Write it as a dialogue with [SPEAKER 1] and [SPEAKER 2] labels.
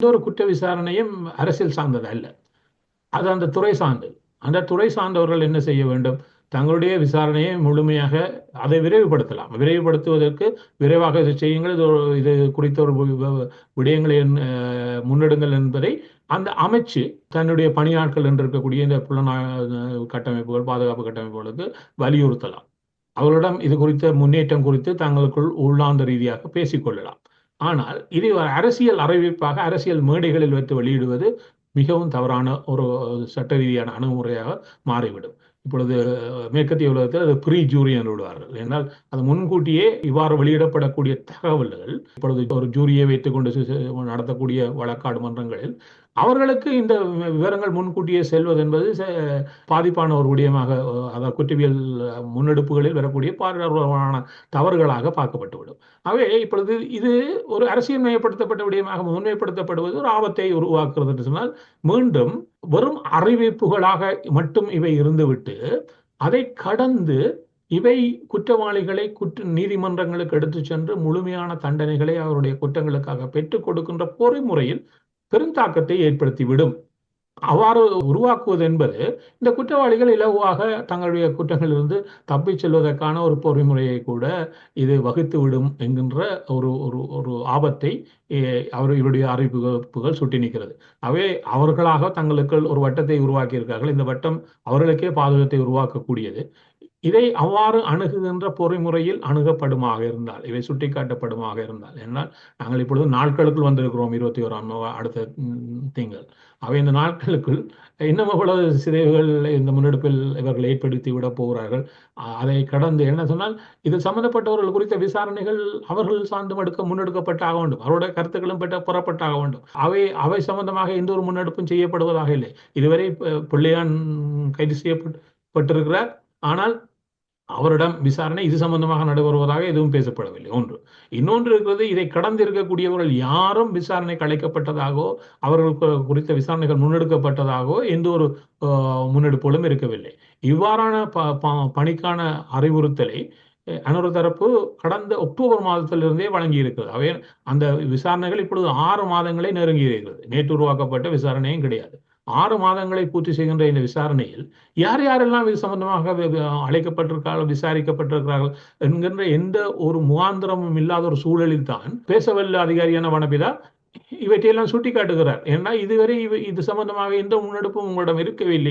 [SPEAKER 1] எந்த ஒரு குற்ற விசாரணையும் அரசியல் சார்ந்தது அல்ல. அது அந்த துறை சார்ந்தது. அந்த துறை சார்ந்தவர்கள் என்ன செய்ய வேண்டும்? தங்களுடைய விசாரணையை முழுமையாக அதை விரைவுபடுத்தலாம். விரைவுபடுத்துவதற்கு விரைவாக இதை செய்யுங்கள். இது இது குறித்த ஒரு விடயங்களை அஹ், முன்னெடுங்கள் என்பதை அந்த அமைச்சு தன்னுடைய பணியாட்கள் என்று இருக்கக்கூடிய இந்த புலனா கட்டமைப்புகள் பாதுகாப்பு கட்டமைப்புகளுக்கு வலியுறுத்தலாம். அவர்களிடம் இது குறித்த முன்னேற்றம் குறித்து தங்களுக்குள் உள்ளார்ந்த ரீதியாக பேசிக்கொள்ளலாம். ஆனால் இது ஒரு அரசியல் அறிவிப்பாக அரசியல் மேடைகளில் வைத்து வெளியிடுவது மிகவும் தவறான ஒரு சட்ட ரீதியான அணுகுமுறையாக மாறிவிடும். இப்பொழுது மேற்கத்திய உலகத்தில் அது ப்ரீ ஜூரி என்று விடுவார்கள். என்றால் அது முன்கூட்டியே இவ்வாறு வெளியிடப்படக்கூடிய தகவல்கள் இப்பொழுது ஒரு ஜூரியை வைத்துக்கொண்டு நடத்தக்கூடிய வழக்காடு மன்றங்களில் அவர்களுக்கு இந்த வி- விவரங்கள் முன்கூட்டியே செல்வது என்பது பாதிப்பான ஒரு விடயமாக அதாவது குற்றவியல் முன்னெடுப்புகளில் வரக்கூடிய பாரம்பரியமான தவறுகளாக பார்க்கப்பட்டுவிடும். ஆகவே இப்பொழுது இது ஒரு அரசியல் மயப்படுத்தப்பட்ட விடயமாக முன்மைப்படுத்தப்படுவது ஒரு ஆபத்தை உருவாக்குறது என்று சொன்னால் மீண்டும் வெறும் அறிவிப்புகளாக மட்டும் இவை இருந்துவிட்டு அதை கடந்து இவை குற்றவாளிகளை குற்ற நீதிமன்றங்களுக்கு எடுத்து சென்று முழுமையான தண்டனைகளை அவருடைய குற்றங்களுக்காக பெற்றுக் கொடுக்கின்ற பொறிமுறையில் பெருந்தாக்கத்தை ஏற்படுத்திவிடும். அவ்வாறு உருவாக்குவது என்பது இந்த குற்றவாளிகள் இலகுவாக தங்களுடைய குற்றங்களிலிருந்து தப்பிச் செல்வதற்கான ஒரு பொறிமுறையை கூட இது வகுத்து விடும் என்கின்ற ஒரு ஒரு ஒரு ஆபத்தை அவர் இவருடைய அறிவிப்புகள் சுட்டி நிற்கிறது. அவை அவர்களாக தங்களுக்கு ஒரு வட்டத்தை உருவாக்கியிருக்கார்கள் இந்த வட்டம் அவர்களுக்கே பாதகத்தை உருவாக்கக்கூடியது. இதை அவ்வாறு அணுகுகின்ற பொறிமுறையில் அணுகப்படுமாக இருந்தால் இவை சுட்டிக்காட்டப்படுமாக இருந்தால் என்றால் நாங்கள் இப்பொழுது நாட்களுக்குள் வந்திருக்கிறோம் இருபத்தி ஓராம் அடுத்த திங்கள். அவை இந்த நாட்களுக்குள் இன்னும் எவ்வளவு சிதைவுகள் இந்த முன்னெடுப்பில் இவர்கள் ஏற்படுத்தி விட போகிறார்கள் அதை கடந்து என்ன சொன்னால் இது சம்பந்தப்பட்டவர்கள் குறித்த விசாரணைகள் அவர்கள் சார்ந்தும் எடுக்க முன்னெடுக்கப்பட்டாக வேண்டும். அவருடைய கருத்துக்களும் பெற்ற புறப்பட்டாக வேண்டும். அவை அவை சம்பந்தமாக எந்த ஒரு முன்னெடுப்பும் செய்யப்படுவதாக இல்லை. இதுவரை பிள்ளையான் கைது செய்யப்பட்டிருக்கிறார் ஆனால் அவரிடம் விசாரணை இது சம்பந்தமாக நடைபெறுவதாக எதுவும் பேசப்படவில்லை. ஒன்று. இன்னொன்று இருக்கிறது இதை கடந்து இருக்கக்கூடியவர்கள் யாரும் விசாரணைக்கு அழைக்கப்பட்டதாகவோ அவர்கள் குறித்த விசாரணைகள் முன்னெடுக்கப்பட்டதாகவோ எந்த ஒரு அஹ், முன்னெடுப்புகளும் இருக்கவில்லை. இவ்வாறான ப ப- பணிக்கான அறிவுறுத்தலை அனொரு தரப்பு கடந்த அக்டோபர் மாதத்திலிருந்தே வழங்கி இருக்கிறது அவை அந்த விசாரணைகள் இப்பொழுது ஆறு மாதங்களே நெருங்கி இருக்கிறது நேற்று உருவாக்கப்பட்ட விசாரணையும் கிடையாது. ஆறு மாதங்களை பூர்த்தி செய்கின்ற இந்த விசாரணையில் யார் யாரெல்லாம் இது சம்பந்தமாக அழைக்கப்பட்டிருக்கார்கள் அழைக்கப்பட்டிருக்கிறார்கள் விசாரிக்கப்பட்டிருக்கிறார்கள் என்கின்ற எந்த ஒரு முகாந்திரமும் இல்லாத ஒரு சூழலில் தான் பேசவல்ல அதிகாரியான வனபிதா இவற்றையெல்லாம் சுட்டி காட்டுகிறார் ஏன்னா இதுவரை இது சம்பந்தமாக எந்த முன்னெடுப்பும் உங்களிடம் இருக்கவில்லை